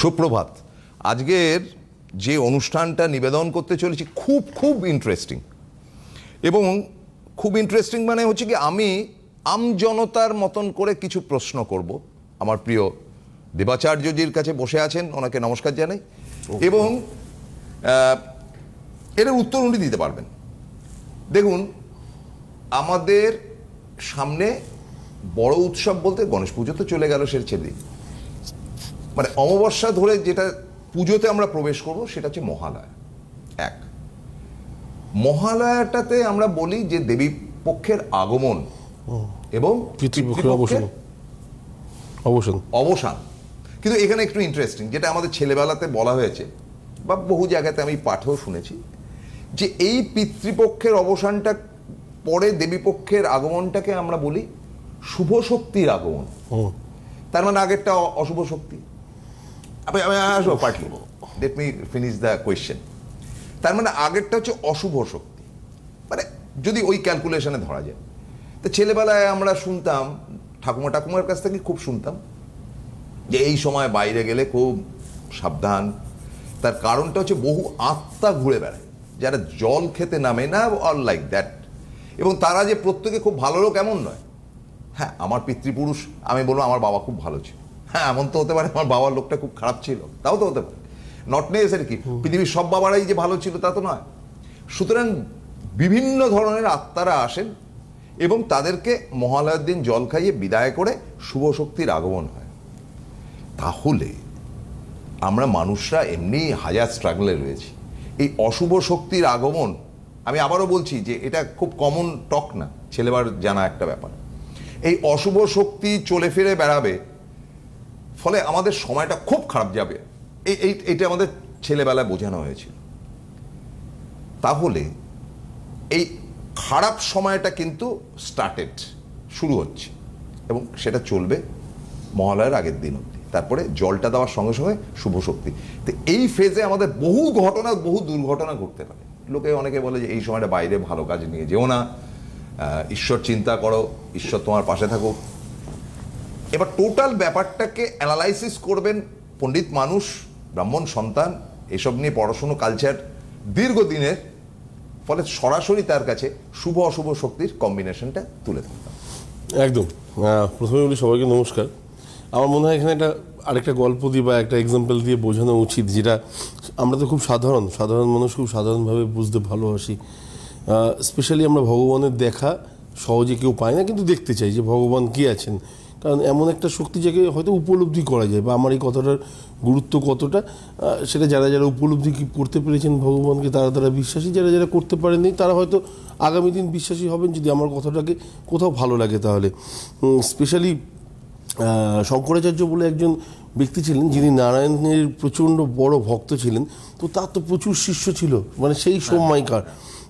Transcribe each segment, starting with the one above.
সুপ্রভাত। আজকের যে অনুষ্ঠানটা নিবেদন করতে চলেছি খুব খুব ইন্টারেস্টিং এবং খুব ইন্টারেস্টিং মানে হচ্ছে কি আমি আমজনতার মতন করে কিছু প্রশ্ন করব। আমার প্রিয় দেবাচার্যজির কাছে বসে আছেন, ওনাকে নমস্কার জানাই। এবং এর উত্তর উনি দিতে পারবেন। দেখুন, আমাদের সামনে বড় উৎসব বলতে গণেশ পুজো তো চলে গেল সে ছেড়ে দিন মানে অমাবস্যা ধরে যেটা পুজোতে আমরা প্রবেশ করব সেটা হচ্ছে মহালয়া। এক। মহালয়াটাতে আমরা বলি যে দেবী পক্ষের আগমন এবং পিতৃপক্ষের অবসান অবসান। কিন্তু এখানে একটু ইন্টারেস্টিং যেটা আমাদের ছেলেবেলাতে বলা হয়েছে বা বহু জায়গাতে আমি পাঠেও শুনেছি যে এই পিতৃপক্ষের অবসানটা পরে দেবীপক্ষের আগমনটাকে আমরা বলি শুভ শক্তির আগমন। তার মানে আগেরটা অশুভ শক্তি। আমি আমি আসব partly let me finish the question তার মানে আগেরটা হচ্ছে অশুভ শক্তি। মানে যদি ওই ক্যালকুলেশনে ধরা যায়। তো ছেলেবেলায় আমরা শুনতাম, ঠাকুমা ঠাকুমার কাছ থেকে খুব শুনতাম, যে এই সময় বাইরে গেলে খুব সাবধান। তার কারণটা হচ্ছে বহু আত্মা ঘুরে বেড়ায়, যারা জল খেতে নামে না অল লাইক দ্যাট এবং তারা যে প্রত্যেকে খুব ভালো লোক এমন নয়। হ্যাঁ আমার পিতৃপুরুষ, আমি বলব আমার বাবা খুব ভালো ছিল। হ্যাঁ এমন তো হতে পারে আমার বাবার লোকটা খুব খারাপ ছিল তাও তো হতে পারে। নট নেসেসারি কি? পৃথিবীর সব বাবারাই যে ভালো ছিল তা তো নয়। সুতরাং বিভিন্ন ধরনের আত্মারা আসেন এবং তাদেরকে মহালয়ার দিন জল খাইয়ে বিদায় করে শুভ শক্তির আগমন হয়। তাহলে আমরা মানুষরা এমনি হাজার স্ট্রাগলে রয়েছি। এই অশুভ শক্তির আগমন আমি আবারও বলছি যে এটা খুব কমন টক না ছেলেবার জানা একটা ব্যাপার। এই অশুভ শক্তি চলে ফিরে বেড়াবে ফলে আমাদের সময়টা খুব খারাপ যাবে। এই এই- এইটা আমাদের ছেলেবেলায় বোঝানো হয়েছিল। তাহলে এই খারাপ সময়টা কিন্তু স্টার্টেড শুরু হচ্ছে এবং সেটা চলবে মহালয়ের আগের দিন অবধি। তারপরে জলটা দেওয়ার সঙ্গে সঙ্গে শুভ শক্তি। তো এই ফেজে আমাদের বহু ঘটনা, বহু দুর্ঘটনা ঘটতে পারে। লোকে অনেকে বলে যে এই সময়টা বাইরে ভালো কাজ নিয়ে যেও না। ঈশ্বর চিন্তা করো, ঈশ্বর তোমার পাশে থাকুক। এবার টোটাল ব্যাপারটাকে অ্যানালাইসিস করবেন পণ্ডিত মানুষ, ব্রাহ্মণ, সন্তান, এসব নিয়ে পড়াশুনো, কালচার দীর্ঘদিনের, ফলে সরাসরি তার কাছে শুভ অশুভ শক্তির কম্বিনেশনটা তুলে ধরতাম একদম। প্রথমে বলি সবাইকে নমস্কার। আমার মনে হয় এখানে একটা আরেকটা গল্প দিয়ে বা একটা এক্সাম্পল দিয়ে বোঝানো উচিত, যেটা আমরা তো খুব সাধারণ সাধারণ মানুষ খুব সাধারণভাবে বুঝতে ভালোবাসি। স্পেশালি আমরা ভগবানের দেখা সহজে কেউ পায় না, কিন্তু দেখতে চাই যে ভগবান কি আছেন। কারণ এমন একটা শক্তি যাকে হয়তো উপলব্ধি করা যায় বা আমার এই কথাটার গুরুত্ব কতটা সেটা যারা যারা উপলব্ধি করতে পেরেছেন ভগবানকে তারা তারা বিশ্বাসী যারা যারা করতে পারেননি তারা হয়তো আগামী দিন বিশ্বাসী হবেন যদি আমার কথাটাকে কোথাও ভালো লাগে তাহলে। স্পেশালি শঙ্করাচার্য বলে একজন ব্যক্তি ছিলেন যিনি নারায়ণের প্রচণ্ড বড় ভক্ত ছিলেন তো তার তো প্রচুর শিষ্য ছিল মানে সেই সময়কার।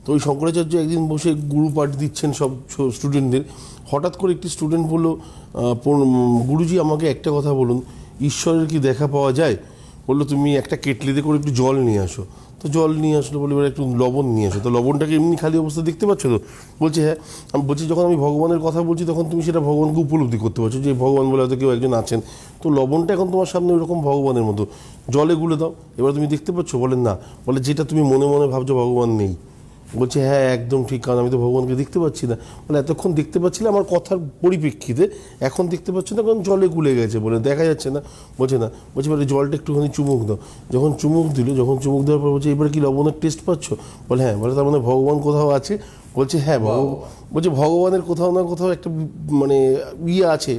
তো ওই শঙ্করাচার্য একদিন বসে গুরু পাঠ দিচ্ছেন সব স্টুডেন্টদের হঠাৎ করে একটি স্টুডেন্ট বলল গুরুজি আমাকে একটা কথা বলুন, ঈশ্বরের কি দেখা পাওয়া যায়? বলল, তুমি একটা কেটলিতে করে একটু জল নিয়ে আসো। তো জল নিয়ে আসলো বলে একটু লবণ নিয়ে আসো তো লবণটাকে এমনি খালি অবস্থা দেখতে পাচ্ছ তো? বলছে হ্যাঁ। আমি বলছি, যখন আমি ভগবানের কথা বলছি, তখন তুমি সেটা ভগবানকে উপলব্ধি করতে পারছ যে ভগবান বলে হয়তো কেউ একজন আছেন। তো লবণটা এখন তোমার সামনে ওরকম ভগবানের মতো। জলে গুলে দাও। এবার তুমি দেখতে পাচ্ছ? বলেন না। বলে, যেটা তুমি মনে মনে ভাবছ ভগবান নেই। বলছে হ্যাঁ একদম ঠিক কারণ আমি তো ভগবানকে দেখতে পাচ্ছি না। বলে এতক্ষণ দেখতে পাচ্ছিলে আমার কথার পরিপ্রেক্ষিতে। এখন দেখতে পাচ্ছি না কারণ জলে গুলে গেছে বলে দেখা যাচ্ছে না। বলছে না। বলছে বলে জলটা একটুখানি চুমুক দাও। যখন চুমুক দিল যখন চুমুক দেওয়ার পর বলছে এবার কি লবণের টেস্ট পাচ্ছ? বলে হ্যাঁ। বলে তার মানে ভগবান কোথাও আছে? বলছে হ্যাঁ বলছে ভগবানের কোথাও না কোথাও একটা মানে ইয়ে আছে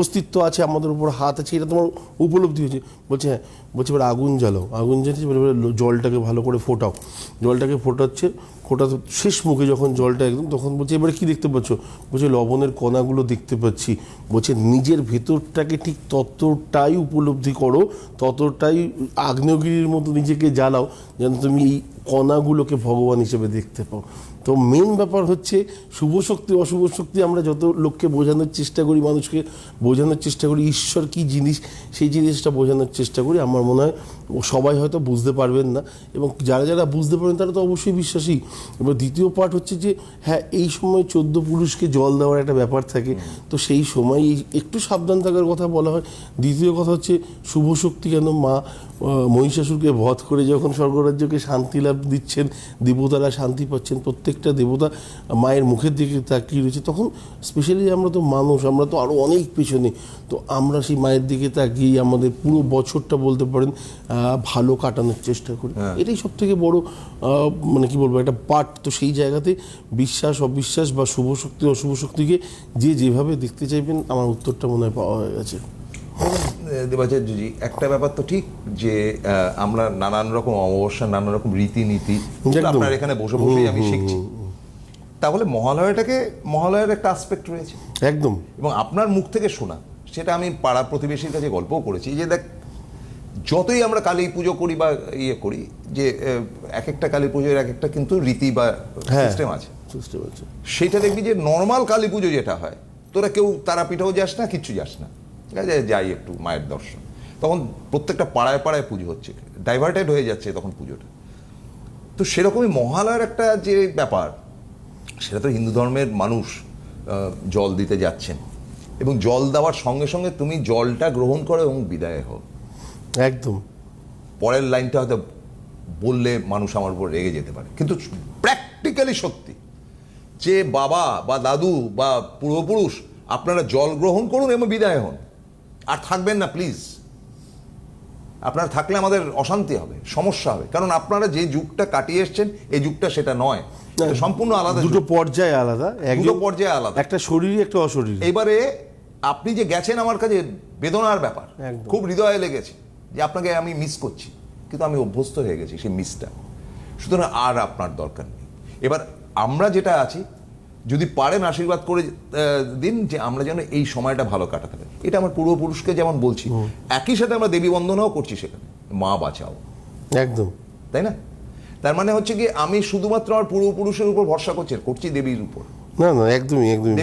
অস্তিত্ব। আছে আমাদের উপর হাত আছে এটা তোমার উপলব্ধি হয়েছে। বলছে হ্যাঁ। বলছে এবার আগুন জ্বালাও। আগুন জ্বালিয়ে বলে জলটাকে ভালো করে ফোটাও। জলটাকে ফোটাচ্ছে ফোটা শেষ মুখে যখন জলটা একদম তখন বলছে, এবারে কি দেখতে পাচ্ছ? বলছে, লবণের কণাগুলো দেখতে পাচ্ছি। বলছে, নিজের ভেতরটাকে ঠিক ততটাই উপলব্ধি করো, ততটাই আগ্নেয়গিরির মতো নিজেকে জ্বালাও যেন তুমি এই কণাগুলোকে ভগবান হিসেবে দেখতে পাও। তো মেন ব্যাপার হচ্ছে শুভ শক্তি, অশুভ শক্তি আমরা যত লোককে বোঝানোর চেষ্টা করি, মানুষকে বোঝানোর চেষ্টা করি, ঈশ্বর কি জিনিস, সেই জিনিসটা বোঝানোর চেষ্টা করি, আমার মনে হয় সবাই হয়তো বুঝতে পারবেন না। এবং যারা যারা বুঝতে পারেন তারা তো অবশ্যই বিশ্বাসী। এবার দ্বিতীয় পার্ট হচ্ছে যে হ্যাঁ এই সময় চোদ্দ পুরুষকে জল দেওয়ার একটা ব্যাপার থাকে। তো সেই সময় একটু সাবধান থাকার কথা বলা হয়। দ্বিতীয় কথা হচ্ছে শুভ শক্তি কেন মা মহিষাসুরকে বধ করে যখন স্বর্গরাজ্যকে শান্তি লাভ দিচ্ছেন দেবতারা শান্তি পাচ্ছেন প্রত্যেকটা দেবতা মায়ের মুখের দিকে তাকিয়ে রয়েছে তখন স্পেশালি আমরা তো মানুষ আমরা তো আরও অনেক পেছনে। তো আমরা সেই মায়ের দিকে তাকিয়ে আমাদের পুরো বছরটা বলতে পারেন ভালো কাটানোর চেষ্টা করি। এটাই সব থেকে বড় মানে কি বলব একটা পার্ট তো সেই জায়গাতে বিশ্বাস অবিশ্বাস বা শুভ শক্তি অশুভ শক্তিকে যে যেভাবে দেখতে চাইবেন আমার উত্তরটা মনে হয় পাওয়া হয়ে গেছে দেবাচার্যজি একটা ব্যাপার তো ঠিক যে আমরা নানান রকম অমাবস্যা নানান রকম রীতিনীতি। আপনার এখানে বসে বসেই আমি শিখছি। তাহলে মহালয়াটাকে মহালয়ার একটা আসপেক্ট রয়েছে। একদম। এবং আপনার মুখ থেকে শোনা সেটা আমি পাড়া প্রতিবেশীর কাছে গল্পও করেছি যে দেখ যতই আমরা কালী পুজো করি বা ইয়ে করি যে এক একটা কালী পুজোর এক একটা কিন্তু রীতি বা হ্যাঁ। সিস্টেম আছে। বুঝতে পারছি সেটা দেখবি যে নর্মাল কালী পুজো যেটা হয় তোরা কেউ তারাপীঠেও যাস না কিচ্ছু যাস না। আছে যাই একটু মায়ের দর্শন। তখন প্রত্যেকটা পাড়ায় পাড়ায় পুজো হচ্ছে ডাইভার্টেড হয়ে যাচ্ছে তখন পুজোটা। তো সেরকমই মহালয়ার একটা যে ব্যাপার সেটা তো হিন্দু ধর্মের মানুষ জল দিতে যাচ্ছেন। এবং জল দেওয়ার সঙ্গে সঙ্গে তুমি জলটা গ্রহণ করো এবং বিদায় হও। একদম। পরের লাইনটা হয়তো বললে মানুষ আমার উপর রেগে যেতে পারে। কিন্তু প্র্যাকটিক্যালি সত্যি যে বাবা বা দাদু বা পূর্বপুরুষ আপনারা জল গ্রহণ করুন এবং বিদায় হন। আর থাকবেন না প্লিজ আপনারা থাকলে আমাদের অশান্তি হবে সমস্যা হবে। কারণ আপনারা যে যুগটা কাটিয়ে এসছেন এই যুগটা সেটা নয়। সম্পূর্ণ আলাদা দুটো। পর্যায়ে আলাদা একজন পর্যায়ে আলাদা। একটা শরীরই একটা অশরীর। এবারে আপনি যে গেছেন আমার কাছে বেদনার ব্যাপার। খুব হৃদয়ে লেগেছে যে আপনাকে আমি মিস করছি। কিন্তু আমি অভ্যস্ত হয়ে গেছি সেই মিসটা সুতরাং আর আপনার দরকার নেই। এবার আমরা যেটা আছি যদি পারেন আশীর্বাদ করে দিন যে আমরা যেন এই সময়টা ভালো কাটাতে পারি। এটা আমার পূর্বপুরুষকে যেমন বলছি একই সাথে আমরা দেবী বন্দনাও করছি সেখানে। মা বাঁচাও। একদম। তাই না? তার মানে হচ্ছে কি আমি শুধুমাত্র আমার পূর্বপুরুষের উপর ভরসা করছি করছি দেবীর উপর। না না একদমই একদমই।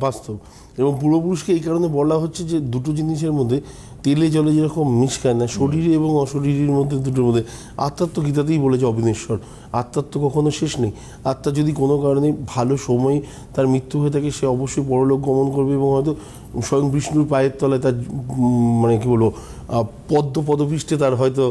বাস্তব। এবং পূর্বপুরুষকে এই কারণে বলা হচ্ছে যে দুটো জিনিসের মধ্যে তেলে জলে যেরকম মিশখায় না শরীরে এবং অশরীরের মধ্যে দুটোর মধ্যে আত্মার তো গীতাতেই বলেছে অবিনেশ্বর। আত্মার তো কখনো শেষ নেই। আত্মা যদি কোনো কারণে ভালো সময় তার মৃত্যু হয়ে থাকে সে অবশ্যই পরলোক গমন করবে এবং হয়তো স্বয়ং বিষ্ণুর পায়ের তলায় তার মানে কি বলব পদ্ম পদপৃষ্ঠে তার হয়তো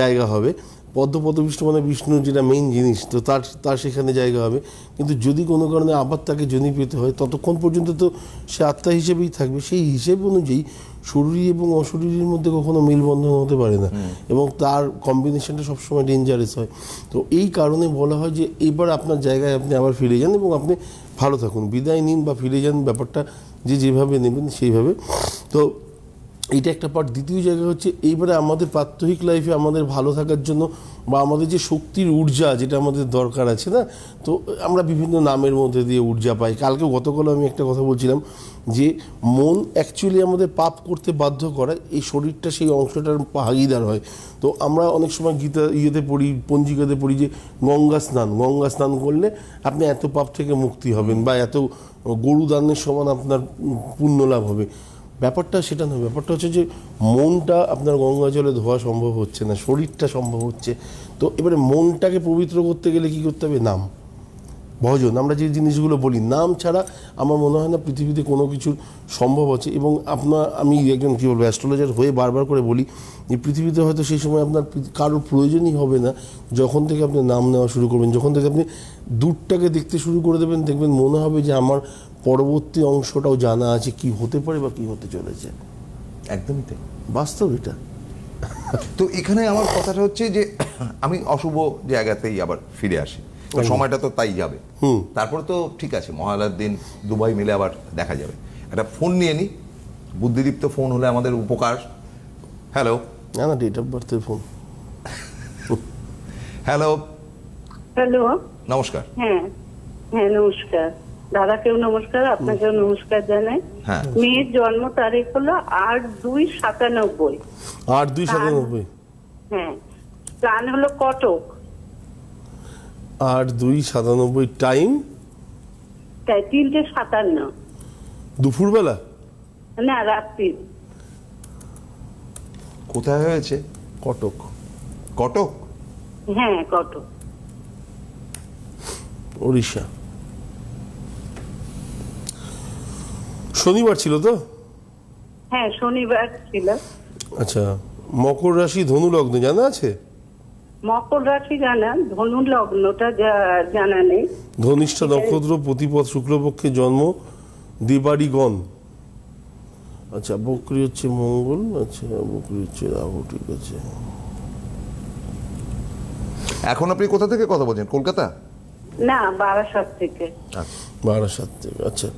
জায়গা হবে। পদ্ম পদবিষ্ট মানে বিষ্ণুর যেটা মেইন জিনিস তো তার তার সেখানে জায়গা হবে। কিন্তু যদি কোনো কারণে আবার তাকে জনি পেতে হয় ততক্ষণ পর্যন্ত তো সে আত্মা হিসেবেই থাকবে। সেই হিসেব অনুযায়ী শরীর এবং অশরীরের মধ্যে কখনো মেলবন্ধন হতে পারে না। এবং তার কম্বিনেশনটা সবসময় ডেঞ্জারাস হয়। তো এই কারণে বলা হয় যে এবার আপনার জায়গায় আপনি আবার ফিরে যান এবং আপনি ভালো থাকুন। বিদায় নিন বা ফিরে যান ব্যাপারটা যে যেভাবে নেবেন সেইভাবে। তো এইটা একটা পার্ট দ্বিতীয় জায়গা হচ্ছে এইবারে আমাদের প্রাত্যহিক লাইফে আমাদের ভালো থাকার জন্য বা আমাদের যে শক্তির ঊর্জা যেটা আমাদের দরকার আছে না তো আমরা বিভিন্ন নামের মধ্যে দিয়ে ঊর্জা পাই। কালকে গতকাল আমি একটা কথা বলছিলাম যে মন অ্যাকচুয়ালি আমাদের পাপ করতে বাধ্য করায় এই শরীরটা সেই অংশটার ভাগিদার হয়। তো আমরা অনেক সময় গীতা ইয়েতে পড়ি, পঞ্জিকাতে পড়ি যে গঙ্গা স্নান। গঙ্গা স্নান করলে আপনি এত পাপ থেকে মুক্তি হবেন বা এত গরু দানের সমান আপনার পুণ্য লাভ হবে। ব্যাপারটা সেটা নয়, ব্যাপারটা হচ্ছে যে মনটা আপনার গঙ্গা জলে ধোয়া সম্ভব হচ্ছে না, শরীরটা সম্ভব হচ্ছে। তো এবারে মনটাকে পবিত্র করতে গেলে কি করতে হবে? নাম। ভজন। আমরা যে জিনিসগুলো বলি নাম ছাড়া আমার মনে হয় না পৃথিবীতে কোনো কিছুর সম্ভব আছে। এবং আপনার আমি একজন কী বলব অ্যাস্ট্রোলজার হয়ে বারবার করে বলি যে পৃথিবীতে হয়তো সেই সময় আপনার কারোর প্রয়োজনই হবে না। যখন থেকে আপনি নাম নেওয়া শুরু করবেন যখন থেকে আপনি দূরটাকে দেখতে শুরু করে দেবেন দেখবেন মনে হবে যে আমার পরবর্তী অংশটাও জানা আছে কি হতে পারে বা কি হতে চলেছে। একদমই তাই। বাস্তব এটা। তো এখানে আমার কথাটা হচ্ছে যে আমি অশুভ জায়গাতেই আবার ফিরে আসি। সময়টা তো তাই যাবে। তারপরে তো ঠিক আছে মহালয়ার দিন দুবাই মিলে আবার দেখা যাবে। একটা ফোন নিয়ে নিই বুদ্ধিদীপ্ত ফোন হলে আমাদের উপকার। হ্যালো। না না ডেট অফ বার্থের ফোন হ্যালো। হ্যালো। নমস্কার। হ্যাঁ হ্যাঁ নমস্কার। দাদাকেও নমস্কার আপনাকেও নমস্কার জানাই। হ্যাঁ। মেয়ের জন্ম তারিখ হলো আট দুই সাতানব্বই। আট দুই সাতানব্বই। হ্যাঁ প্ল্যান হলো কটক। আট দুই সাতানব্বই টাইম? তিনটে সাতান্ন। দুপুরবেলা? না রাত্রি। কোথায় হয়েছে? কটক। কটক? হ্যাঁ কটক। উড়িষ্যা শনিবার ছিল তো? হ্যাঁ শনিবার ছিল। আচ্ছা মকর রাশি ধনু লগ্ন জানা আছে? মকর রাশি জানা ধনু লগ্নটা জানা নেই। ধনিষ্ঠা নক্ষত্র প্রতিপদ শুক্লপক্ষে জন্ম দিবাড়িগণ। আচ্ছা বকরি হচ্ছে মঙ্গল আচ্ছা বকরি হচ্ছে রাহু ঠিক আছে। এখন আপনি কোথা থেকে কথা বলছেন? কলকাতা? না বারাসাত থেকে। আচ্ছা। বারাসাত থেকে আচ্ছা।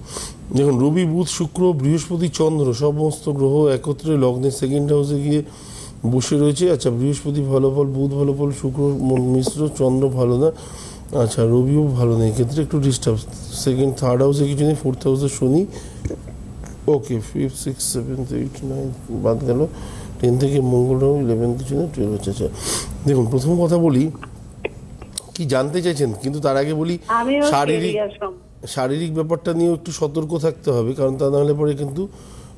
দেখুন রবি বুধ শুক্র বৃহস্পতি চন্দ্র সমস্ত গ্রহ একত্রে লগ্নের সেকেন্ড হাউসে গিয়ে বসে রয়েছে। আচ্ছা বৃহস্পতি ভালো ফল বুধ ভালো ফল শুক্র মিশ্র চন্দ্র ভালো না? আচ্ছা রবিও ভালো নেই। এক্ষেত্রে একটু ডিস্টার্ব সেকেন্ড থার্ড হাউসে কিছু নেই ফোর্থ হাউসে শনি। Okay fifth six seventh eight nine বাদ গেল। টেন থেকে মঙ্গল রাহু ইলেভেন কিছু না টুয়েলভ আচ্ছা আচ্ছা। দেখুন প্রথম কথা বলি কি জানতে চাইছেন? কিন্তু তার আগে বলি শারীরিক শারীরিক ব্যাপারটা নিয়েও একটু সতর্ক থাকতে হবে কারণ তা নাহলে পরে কিন্তু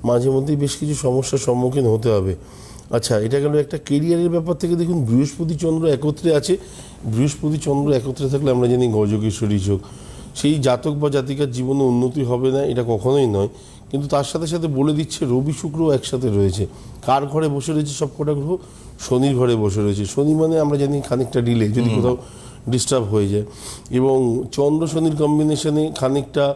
মাঝে মধ্যেই বেশ কিছু সমস্যার সম্মুখীন হতে হবে। আচ্ছা এটা গেল একটা কেরিয়ারের ব্যাপার থেকে দেখুন বৃহস্পতি চন্দ্র একত্রে আছে। বৃহস্পতি চন্দ্র একত্রে থাকলে আমরা জানি গজকেশ্বরী যোগ। সেই জাতক বা জাতিকার জীবনে উন্নতি হবে না এটা কখনোই নয়। কিন্তু তার সাথে সাথে বলে দিচ্ছে রবি শুক্র একসাথে রয়েছে। কার ঘরে বসে রয়েছে সব কটা গ্রহ? শনির ঘরে বসে রয়েছে। শনি মানে আমরা জানি খানিকটা ডিলে যদি কোথাও ডিস্টার্ব হয়ে যায়। এবং চন্দ্র শনির কম্বিনেশনে খানিকটা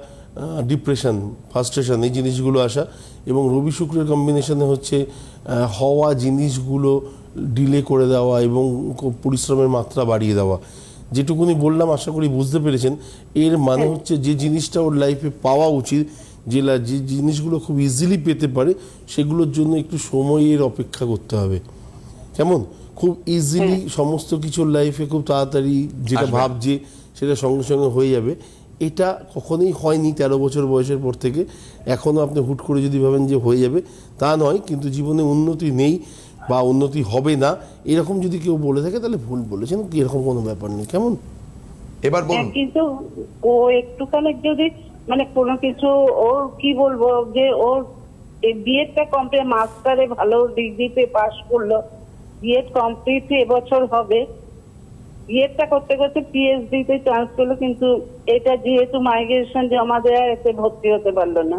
ডিপ্রেশন ফার্স্ট্রেশন এই জিনিসগুলো আসা এবং রবি শুক্রের কম্বিনেশনে হচ্ছে হওয়া জিনিসগুলো ডিলে করে দেওয়া এবং পরিশ্রমের মাত্রা বাড়িয়ে দেওয়া। যেটুকুনি বললাম আশা করি বুঝতে পেরেছেন এর মানে হচ্ছে যে জিনিসটা ওর লাইফে পাওয়া উচিত যে যে জিনিসগুলো খুব ইজিলি পেতে পারে সেগুলোর জন্য একটু সময়ের অপেক্ষা করতে হবে। কেমন? খুব ইজিলি সমস্ত কিছুর লাইফে খুব তাড়াতাড়ি যেটা। ভাবছে সেটা সঙ্গে সঙ্গে হয়ে যাবে। এটা কখনোই হয়নি তেরো বছর বয়সের পর থেকে। এখনও আপনি হুট করে যদি ভাবেন যে হয়ে যাবে তা নয় কিন্তু জীবনে উন্নতি নেই বা উন্নতি হবে না। এরকম যদি কেউ বলে থাকে তাহলে ভুল বলেছেন কি এরকম কোনো ব্যাপার নেই। কেমন? এবার হ্যাঁ, বলুন কিন্তু ও একটুখানি যদি মানে কোনো কিছু ওর কি বলব যে ওর বিএডটা কমপ্লিট মাস্টারে ভালো ডিগ্রিতে পাশ করল বিএড কমপ্লিট এবছর হবে বিএডটা করতে করতে পিএইচডি তে চান্স পেল কিন্তু এটা যেহেতু মাইগ্রেশন জমা দেওয়া এতে ভর্তি হতে পারল না।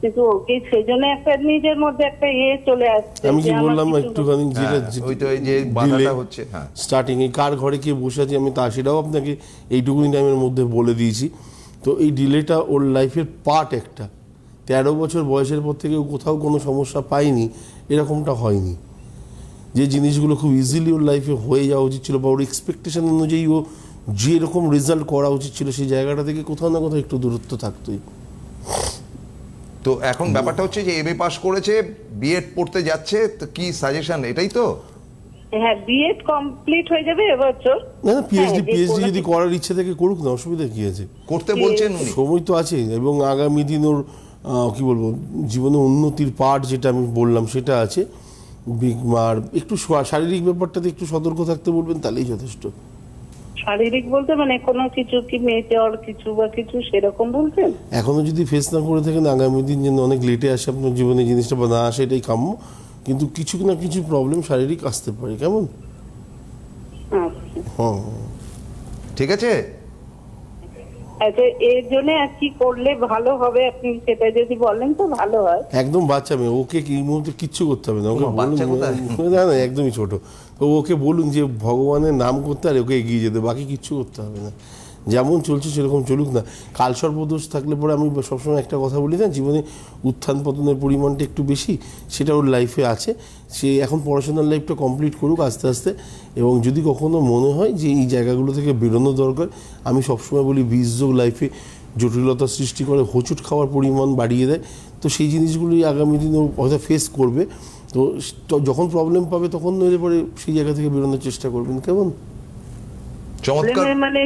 কিন্তু ওকে সেই জন্য একটা নিজের মধ্যে একটা ইয়ে চলে আসছে আমি কি বললাম একটুখানি যেটা হ্যাঁ, ওই যে বাধাটা হচ্ছে, হ্যাঁ। স্টার্টিং এ কার ঘরে কে বসে আছে আমি তা সেটাও আপনাকে এইটুকুনি টাইমের মধ্যে বলে দিয়েছি। তো এই ডিলেটা ওর লাইফের পার্ট একটা। তেরো বছর বয়সের পর থেকে কোথাও কোনো সমস্যা পায়নি এরকমটা হয়নি। যে জিনিসগুলো খুব ইজিলি ওর লাইফে হয়ে যাওয়া উচিত ছিল বা ওর এক্সপেকটেশন অনুযায়ী ও যেরকম রেজাল্ট করা উচিত ছিল সেই জায়গাটা থেকে কোথাও না কোথাও একটু দূরত্ব থাকতোই। তো এখন ব্যাপারটা হচ্ছে যে এমএ পাস করেছে বিএড পড়তে যাচ্ছে তো কি সাজেশন এটাই তো? হ্যাঁ বিএড কমপ্লিট হয়ে যাবে এবছর না না পিএইচডি হ্যাঁ, পিএইচডি যদি করার ইচ্ছে থেকে করুক না অসুবিধা কি আছে? করতে বলছেন উনি। সময় তো আছে এবং আগামী দিন ওর আহ, কি বলব জীবনে উন্নতির পাঠ যেটা আমি বললাম সেটা আছে। বি- আর একটু শারীরিক ব্যাপারটাতে একটু সতর্ক থাকতে বলবেন তাহলেই যথেষ্ট। শারীরিক বলতে মানে কোনো কিছু কি মেয়েটেওয়ার কিছু বা কিছু সেরকম বলছেন এখনও যদি ফেস না করে থাকেন আগামী দিন যেন অনেক লেটে আসে আপনার জীবনে জিনিসটা বা না আসে এটাই কাম্য। কিন্তু কিছু না কিছু প্রবলেম শারীরিক আসতে পারে কেমন? আচ্ছা। হ্যাঁ। ঠিক আছে? আচ্ছা এর জন্য আর কি করলে ভালো হবে আপনি সেটা যদি বলেন তো ভালো হয়। একদম বাচ্চা মেয়ে ওকে কি মুহূর্তে কিচ্ছু করতে হবে না ওকে বাচ্চা বলুন না না একদমই ছোট। তো ওকে বলুন যে ভগবানের নাম করতে আর ওকে এগিয়ে যেতে বাকি কিচ্ছু করতে হবে না। যেমন চলছে সেরকম চলুক না। কালসর্পদোষ থাকলে পরে আমি সবসময় একটা কথা বলি না জীবনে উত্থান পতনের পরিমাণটা একটু বেশি সেটা ওর লাইফে আছে। সে এখন পড়াশোনার লাইফটা কমপ্লিট করুক আস্তে আস্তে এবং যদি কখনো মনে হয় যে এই জায়গাগুলো থেকে বেরোনো দরকার আমি সবসময় বলি বীজযোগ লাইফে জটিলতা সৃষ্টি করে হোঁচট খাওয়ার পরিমাণ বাড়িয়ে দেয়। তো সেই জিনিসগুলি আগামী দিনে ও হয়তো ফেস করবে। তো যখন প্রবলেম পাবে তখন নইলে পরে সেই জায়গা থেকে বেরোনোর চেষ্টা করবেন কেমন? চমৎকার। মানে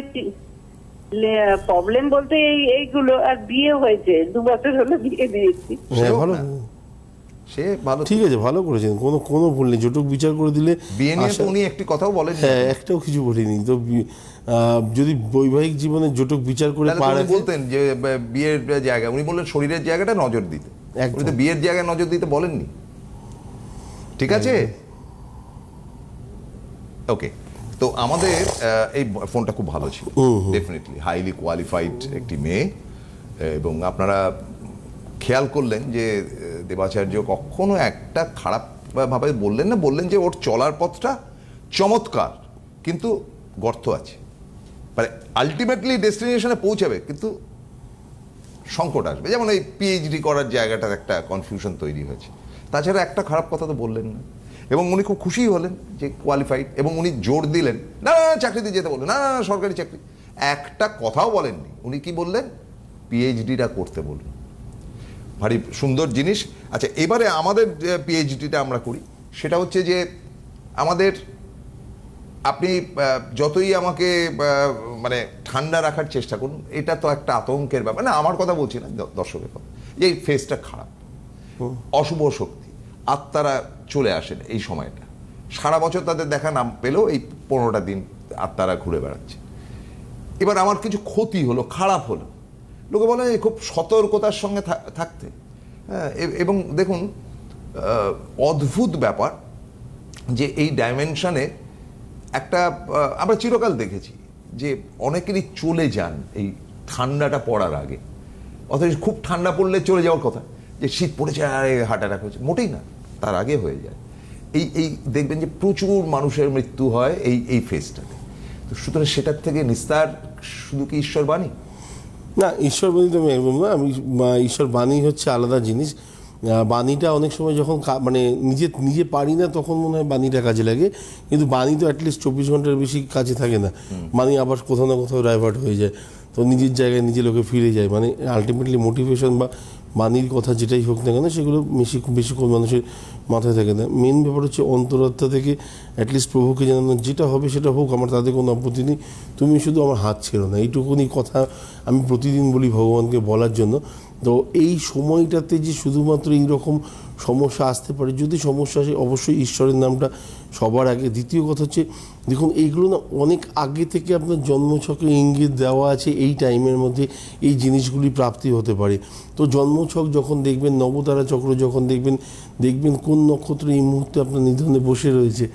প্রবলেম বলতে এই এইগুলো আর বিয়ে হয়েছে দু বছর হলো বিয়ে দিয়েছি। হ্যাঁ ভালো। সে ভালো। ঠিক আছে ভালো করেছেন কোনো কোনো ভুল নেই বিচার করে দিলে বিয়ে নিয়ে তো উনি একটি কথাও বলেন হ্যাঁ একটাও কিছু বলিনি তো যদি বৈবাহিক জীবনে জটক বিচার করে বলতেন যে বিয়ের জায়গা উনি বললেন শরীরের জায়গাটা নজর দিতে। একদম। উনি তো বিয়ের জায়গায় নজর দিতে বলেননি। ঠিক আছে? ওকে তো আমাদের এই ফোনটা খুব ভালো ছিল। ডেফিনেটলি হাইলি কোয়ালিফাইড একটি মেয়ে এবং আপনারা খেয়াল করলেন যে দেবাচার্য কখনো একটা খারাপ ভাবে বললেন না বললেন যে ওর চলার পথটা চমৎকার কিন্তু গর্ত আছে। মানে আলটিমেটলি ডেস্টিনেশনে পৌঁছাবে কিন্তু সংকট আসবে। যেমন এই পিএইচডি করার জায়গাটার একটা কনফিউশন তৈরি হয়েছে। তাছাড়া একটা খারাপ কথা তো বললেন না। এবং উনি খুব খুশি হলেন যে কোয়ালিফাইড এবং উনি জোর দিলেন না না চাকরিতে যেতে বললেন না না সরকারি চাকরি। একটা কথাও বলেননি। উনি কি বললেন? পিএইচডিটা করতে বললেন ভারী সুন্দর জিনিস। আচ্ছা এবারে আমাদের পিএইচডিটা আমরা করি সেটা হচ্ছে যে আমাদের আপনি যতই আমাকে মানে ঠান্ডা রাখার চেষ্টা করুন এটা তো একটা আতঙ্কের ব্যাপার। না আমার কথা বলছি না দর্শকের কথা। যে এই ফেসটা খারাপ। অশুভ শক্তি। আত্মারা চলে আসেন এই সময়টা। সারা বছর তাদের দেখা নাম পেলেও এই পনেরোটা দিন আত্মারা ঘুরে বেড়াচ্ছে। এবার আমার কিছু ক্ষতি হলো, খারাপ হলো। লোকে বলে খুব সতর্কতার সঙ্গে থাকতে। হ্যাঁ এবং দেখুন অদ্ভুত ব্যাপার যে এই ডাইমেনশানে একটা আমরা চিরকাল দেখেছি যে অনেকেরই চলে যান এই ঠান্ডাটা পড়ার আগে। অথচ খুব ঠান্ডা পড়লে চলে যাওয়ার কথা। যে শীত পড়েছে, আর হার্ট অ্যাটাক হয়েছে মোটেই না। তার আগে হয়ে যায়। এই এই দেখবেন যে প্রচুর মানুষের মৃত্যু হয় এই এই ফেজটাতে তো সুতরাং সেটার থেকে নিস্তার শুধু কি ঈশ্বর বাণী? না ঈশ্বর বাণী তো আমি একদম না। আমি ঈশ্বর বাণী হচ্ছে আলাদা জিনিস। বাণীটা অনেক সময় যখন মানে নিজে নিজে পারি না তখন মনে হয় বাণীটা কাজে লাগে। কিন্তু বাণী তো অ্যাটলিস্ট চব্বিশ ঘণ্টার বেশি কাজে থাকে না। বাণী আবার কোথাও না কোথাও ডাইভার্ট হয়ে যায়। তো নিজের জায়গায় নিজে লোকে ফিরে যায়। মানে আলটিমেটলি মোটিভেশন বা বাণীর কথা যেটাই হোক না কেন, সেগুলো বেশি বেশি বেশিক্ষণ মানুষের মাথায় থাকে না। মেন ব্যাপার হচ্ছে অন্তরাত্মা থেকে অ্যাটলিস্ট প্রভুকে জানানো, যেটা হবে সেটা হোক, আমার তাদের কোনো আপত্তি নেই। তুমি শুধু আমার হাত ছেড়ো না, এইটুকুনি কথা আমি প্রতিদিন বলি ভগবানকে বলার জন্য। তো এই সময়টাতে যে শুধুমাত্র এই রকম সমস্যা আসতে পারে, যদি সমস্যা আসে, অবশ্যই ঈশ্বরের নামটা সবার আগে। দ্বিতীয় কথা হচ্ছে, দেখুন, এইগুলো না অনেক আগে থেকে আপনার জন্মছকে ইঙ্গিত দেওয়া আছে এই টাইমের মধ্যে এই জিনিসগুলি প্রাপ্তি হতে পারে। তো জন্মছক যখন দেখবেন নবতারা চক্র যখন দেখবেন দেখবেন কোন নক্ষত্র এই মুহূর্তে আপনার নিধনে বসে রয়েছে।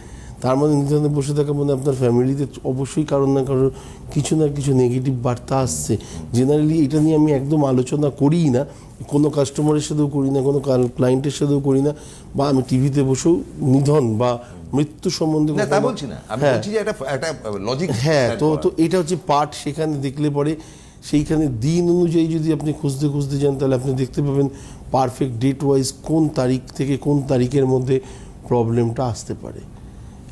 তার মানে নিধনে বসে থাকা মানে আপনার ফ্যামিলিতে অবশ্যই কারণ না কারণ কিছু না কিছু নেগেটিভ বার্তা আসছে। জেনারেলি এটা নিয়ে আমি একদম আলোচনা করিই না। কোনো কাস্টমারের সাথেও করি না কোনো ক্লায়েন্টের সাথেও করি না বা আমি টিভিতে বসেও নিধন বা মৃত্যু সম্বন্ধে তা বলছি না। আমি হ্যাঁ। বলছি যে একটা একটা লজিক হ্যাঁ তো তো এটা হচ্ছে পার্ট সেখানে দেখলে পরে সেইখানে দিন অনুযায়ী যদি আপনি খুঁজতে খুঁজতে যান, তাহলে আপনি দেখতে পাবেন পারফেক্ট ডেট ওয়াইজ কোন তারিখ থেকে কোন তারিখের মধ্যে প্রবলেমটা আসতে পারে।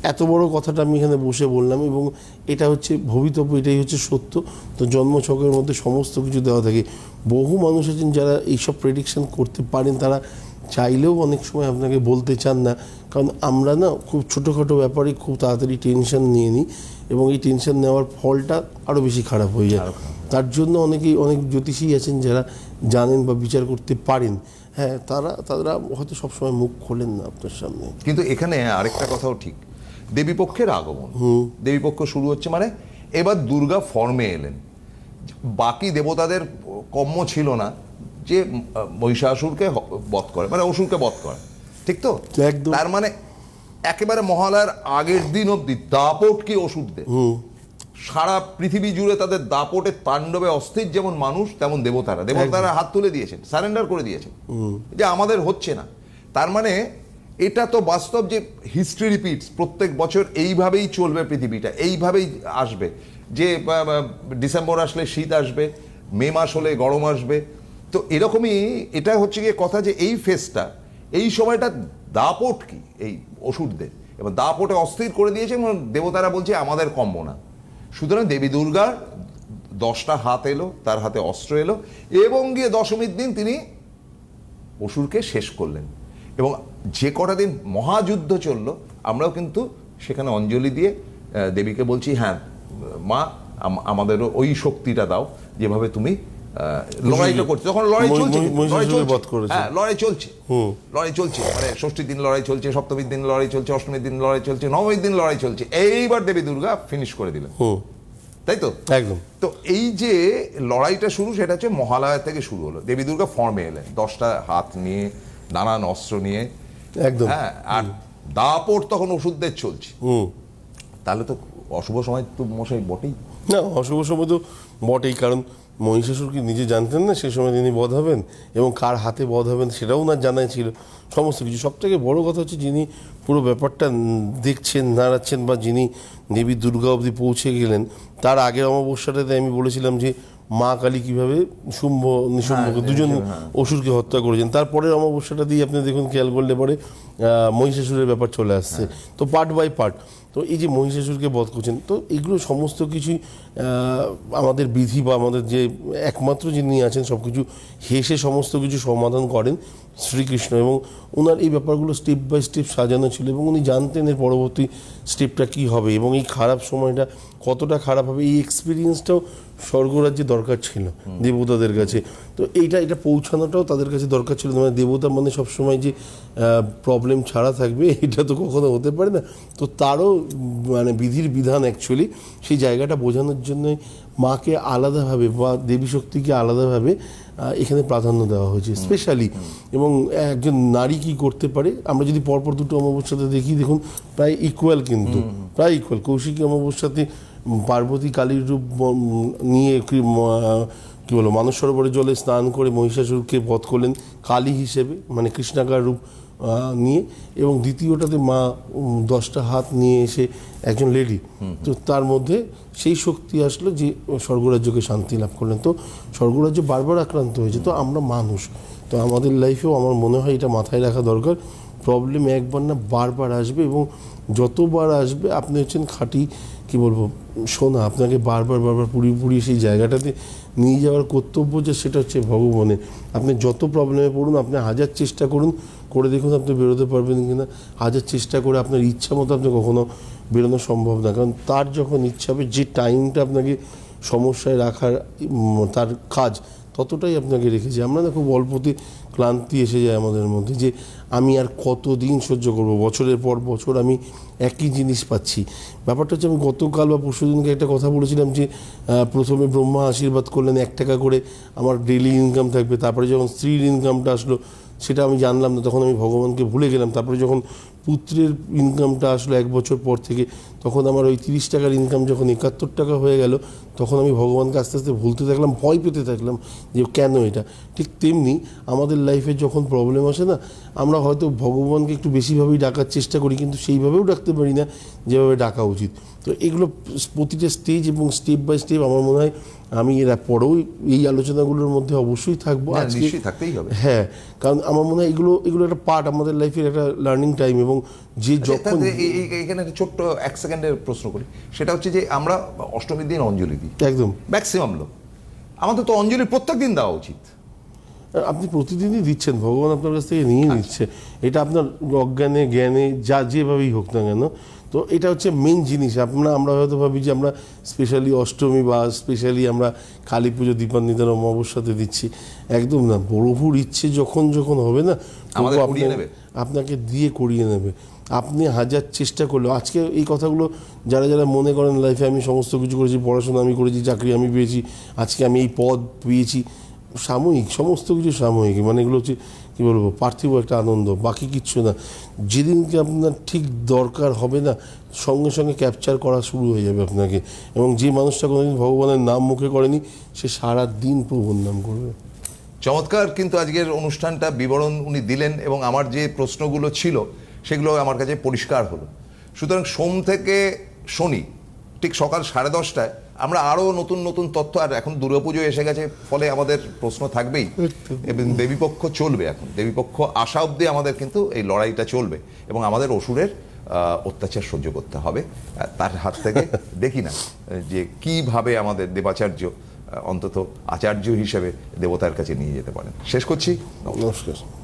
এত বড় কথাটা আমি এখানে বসে বললাম এবং এটা হচ্ছে ভবিতব্য, এটাই হচ্ছে সত্য। তো জন্মছকের মধ্যে সমস্ত কিছু দেওয়া থাকে। বহু মানুষ আছেন যারা এইসব প্রেডিকশন করতে পারেন, তারা চাইলেও অনেক সময় আপনাকে বলতে চান না। কারণ আমরা না খুব ছোটোখাটো ব্যাপারে খুব তাড়াতাড়ি টেনশন নিয়ে নিই এবং এই টেনশন নেওয়ার ফলটা আরও বেশি খারাপ হয়ে যায়। তার জন্য অনেকেই অনেক জ্যোতিষী আছেন যারা জানেন বা বিচার করতে পারেন। হ্যাঁ তারা তারা হয়তো সবসময় মুখ খোলেন না আপনার সামনে। কিন্তু এখানে আরেকটা কথাও ঠিক। দেবীপক্ষের আগমন। হুম। দেবীপক্ষ শুরু হচ্ছে মানে এবার দুর্গা ফর্মে এলেন। বাকি দেবতাদের কম্য ছিল না যে মহিষাসুরকে বধ করে মানে অসুরকে বধ করে। ঠিক তো। তার মানে একেবারে মহালয়ার আগের দিন অব্দি দাপট কি অসুরদের? সারা পৃথিবী জুড়ে তাদের দাপটের তাণ্ডবে অস্থির যেমন মানুষ তেমন দেবতারা। দেবতারা হাত তুলে দিয়েছেন সারেন্ডার করে দিয়েছেন। যে আমাদের হচ্ছে না। তার মানে এটা তো বাস্তব যে হিস্ট্রি রিপিটস প্রত্যেক বছর এইভাবেই চলবে পৃথিবীটা এইভাবেই আসবে। যে ডিসেম্বর আসলে শীত আসবে মে মাস হলে গরম আসবে। তো এরকমই এটা হচ্ছে গিয়ে কথা যে এই ফেসটা এই সময়টা দাপট কি এই ওষুধদের এবং দাপটে অস্থির করে দিয়েছে এবং দেবতারা বলছে আমাদের কম্য না। সুতরাং দেবী দুর্গার দশটা হাত এলো, তার হাতে অস্ত্র এলো, এবং গিয়ে দশমীর দিন তিনি অসুরকে শেষ করলেন। এবং যে কটা দিন মহাযুদ্ধ চলল, আমরাও কিন্তু সেখানে অঞ্জলি দিয়ে দেবীকে বলছি হ্যাঁ মা আমাদেরও ওই শক্তিটা দাও, যেভাবে তুমি লড়াইটা করছ। তখন লড়াই চলছে। হ্যাঁ লড়াই চলছে। লড়াই চলছে। মানে ষষ্ঠীর দিন লড়াই চলছে সপ্তমীর দিন লড়াই চলছে অষ্টমীর দিন লড়াই চলছে নবমীর দিন লড়াই চলছে। এইবার দেবী দুর্গা ফিনিশ করে দিলেন। তাই তো? একদম। তো এই যে লড়াইটা শুরু সেটা হচ্ছে মহালয়া থেকে শুরু হলো। দেবী দুর্গা ফর্মে এলেন। দশটা হাত নিয়ে নানান অস্ত্র নিয়ে। একদম। হ্যাঁ আর দাপট তখন ওষুধদের চলছে। তাহলে তো অশুভ সময় তো মশাই বটেই। না অশুভ সময় তো বটেই কারণ মহিষাসুর কি নিজে জানতেন না সেই সময় তিনি বধ হবেন এবং কার হাতে বধ হবেন সেটাও না জানাই ছিল। সমস্ত কিছু। সব থেকে বড় কথা হচ্ছে যিনি পুরো ব্যাপারটা দেখছেন নাড়াচ্ছেন বা যিনি দেবী দুর্গা অবধি পৌঁছে গেলেন তার আগের অমাবস্যাটাতে আমি বলেছিলাম যে মা কালী কীভাবে শুম্ভ নিশুম্ভকে দুজন অসুরকে হত্যা করেছেন। তারপরের অমাবস্যাটা দিয়ে আপনি দেখুন খেয়াল করলে পরে মহিষাসুরের ব্যাপার চলে আসছে। তো পার্ট বাই পার্ট তো এই যে মহিষাসুরকে বধ করছেন, তো এগুলো সমস্ত কিছুই আমাদের বিধি বা আমাদের যে একমাত্র যিনি আছেন সব কিছু হেসে সমস্ত কিছু সমাধান করেন শ্রীকৃষ্ণ এবং ওনার এই ব্যাপারগুলো স্টেপ বাই স্টেপ সাজানো ছিল এবং উনি জানতেন এর পরবর্তী স্টেপটা কী হবে এবং এই খারাপ সময়টা কতটা খারাপ হবে, এই এক্সপিরিয়েন্সটাও স্বর্গরাজ্যে দরকার ছিল দেবতাদের কাছে। তো এইটা এটা পৌঁছানোটাও তাদের কাছে দরকার ছিল। মানে দেবতা মানে সবসময় যে প্রবলেম ছাড়া থাকবে এটা তো কখনো হতে পারে না। তো তারও মানে বিধির বিধান অ্যাকচুয়ালি সেই জায়গাটা বোঝানোর জন্যই মাকে আলাদাভাবে বা দেবী শক্তিকে আলাদাভাবে এখানে প্রাধান্য দেওয়া হয়েছে স্পেশালি এবং একজন নারী কি করতে পারে? আমরা যদি পরপর দুটো অমাবস্যাতে দেখি দেখুন প্রায় ইকুয়াল কিন্তু। প্রায় ইকুয়াল কৌশিকী অমাবস্যাতে পার্বতী কালীর রূপ নিয়ে কি বলো মানস সরোবরের জলে স্নান করে মহিষাসুরকে বধ করলেন কালী হিসেবে মানে কৃষ্ণাকার রূপ নিয়ে। এবং দ্বিতীয়টাতে মা দশটা হাত নিয়ে এসে একজন লেডি। তো তার মধ্যে সেই শক্তি আসলো যে স্বর্গরাজ্যকে শান্তি লাভ করলেন। তো স্বর্গরাজ্য বারবার আক্রান্ত হয়েছে। তো আমরা মানুষ। তো আমাদের লাইফেও আমার মনে হয় এটা মাথায় রাখা দরকার। প্রবলেম একবার না বারবার আসবে এবং যতবার আসবে আপনি হচ্ছেন খাঁটি কি বলব শোনা, আপনাকে বারবার বারবার পুড়িয়ে সেই জায়গাটাতে নিয়ে যাওয়ার কর্তব্য যে, সেটা হচ্ছে ভগবানে আপনি যত প্রবলেমে পড়ুন, আপনি হাজার চেষ্টা করুন, করে দেখুন আপনি বেরোতে পারবেন কি না হাজার চেষ্টা করে আপনার ইচ্ছা মতো আপনি কখনো বেরোনো সম্ভব না। কারণ তার যখন ইচ্ছা হবে, যে টাইমটা আপনাকে সমস্যায় রাখার তার কাজ ততটাই আপনাকে রেখেছি। আমরা না খুব অল্পতে ক্লান্তি এসে যায় আমাদের মধ্যে যে আমি আর কতদিন সহ্য করব? বছরের পর বছর আমি একই জিনিস পাচ্ছি। ব্যাপারটা হচ্ছে আমি গতকাল বা পরশুদিনকে একটা কথা বলেছিলাম যে প্রথমে ব্রহ্মা আশীর্বাদ করলেন এক টাকা করে আমার ডেইলি ইনকাম থাকবে। তারপরে যখন স্ত্রীর ইনকামটা আসলো, সেটা আমি জানলাম না। তখন আমি ভগবানকে ভুলে গেলাম। তারপরে যখন পুত্রের ইনকামটা আসলো এক বছর পর থেকে, তখন আমার ওই তিরিশ টাকার ইনকাম যখন একাত্তর টাকা হয়ে গেল, তখন আমি ভগবানকে আস্তে আস্তে ভুলতে থাকলাম, ভয় পেতে থাকলাম যে কেন এটা? ঠিক তেমনি আমাদের লাইফে যখন প্রবলেম আসে না, আমরা হয়তো ভগবানকে একটু বেশিভাবেই ডাকার চেষ্টা করি, কিন্তু সেইভাবেও ডাকতে পারি না, যেভাবে ডাকা উচিত। তো এগুলো প্রতিটা স্টেজ এবং স্টেপ বাই স্টেপ আমার মনে হয় আমি এর পরেও এই আলোচনাগুলোর মধ্যে অবশ্যই থাকব আজকে। থাকতেই হবে। হ্যাঁ কারণ আমার মনে হয় এগুলো এগুলো একটা পার্ট আমাদের লাইফের একটা লার্নিং টাইম এবং যে যখন এই- এই- এখানে একটা ছোট্ট এক সেকেন্ডের প্রশ্ন করি। সেটা হচ্ছে যে আমরা অষ্টমীর দিন অঞ্জলি দিই। একদম। ম্যাক্সিমাম লোক। আমাদের তো অঞ্জলি প্রত্যেক দিন দেওয়া উচিত। আপনি প্রতিদিনই দিচ্ছেন ভগবান আপনার কাছ থেকে নিয়ে নিচ্ছে। এটা আপনার অজ্ঞানে জ্ঞানে যা যেভাবেই হোক না কেন তো এটা হচ্ছে মেন জিনিস। আপনারা আমরা হয়তো ভাবি যে আমরা স্পেশালি অষ্টমী বা স্পেশালি আমরা কালী পুজো দীপান্বিতার অমাবস্যাতে দিচ্ছি। একদম না। প্রভুর ইচ্ছে যখন যখন হবে না। আপনাকে দিয়ে করিয়ে নেবে। আপনি হাজার চেষ্টা করলেও আজকে এই কথাগুলো যারা যারা মনে করেন লাইফে আমি সমস্ত কিছু করেছি পড়াশোনা আমি করেছি চাকরি আমি পেয়েছি আজকে আমি এই পদ পেয়েছি সাময়িক সমস্ত কিছু সাময়িক। মানে এগুলো হচ্ছে কী বলব, পার্থিব একটা আনন্দ, বাকি কিচ্ছু না। যেদিনকে আপনার ঠিক দরকার হবে না, সঙ্গে সঙ্গে ক্যাপচার করা শুরু হয়ে যাবে আপনাকে। এবং যে মানুষটা কোনোদিন ভগবানের নাম মুখে করেনি, সে সারা দিন প্রভুর নাম করবে। চমৎকার, কিন্তু আজকের অনুষ্ঠানটা বিবরণ উনি দিলেন এবং আমার যে প্রশ্নগুলো ছিল, সেগুলো আমার কাছে পরিষ্কার হলো। সুতরাং সোম থেকে শনি, ঠিক সকাল সাড়ে দশটায় আমরা আরও নতুন নতুন তথ্য আর এখন দুর্গাপুজো এসে গেছে ফলে আমাদের প্রশ্ন থাকবেই। এবং দেবীপক্ষ চলবে এখন। দেবীপক্ষ আসা অবধি আমাদের কিন্তু এই লড়াইটা চলবে এবং আমাদের অসুরের অত্যাচার সহ্য করতে হবে। তার হাত থেকে দেখি না যে কীভাবে আমাদের দেবাচার্য অন্তত আচার্য হিসেবে দেবতার কাছে নিয়ে যেতে পারেন। শেষ করছি। নমস্কার।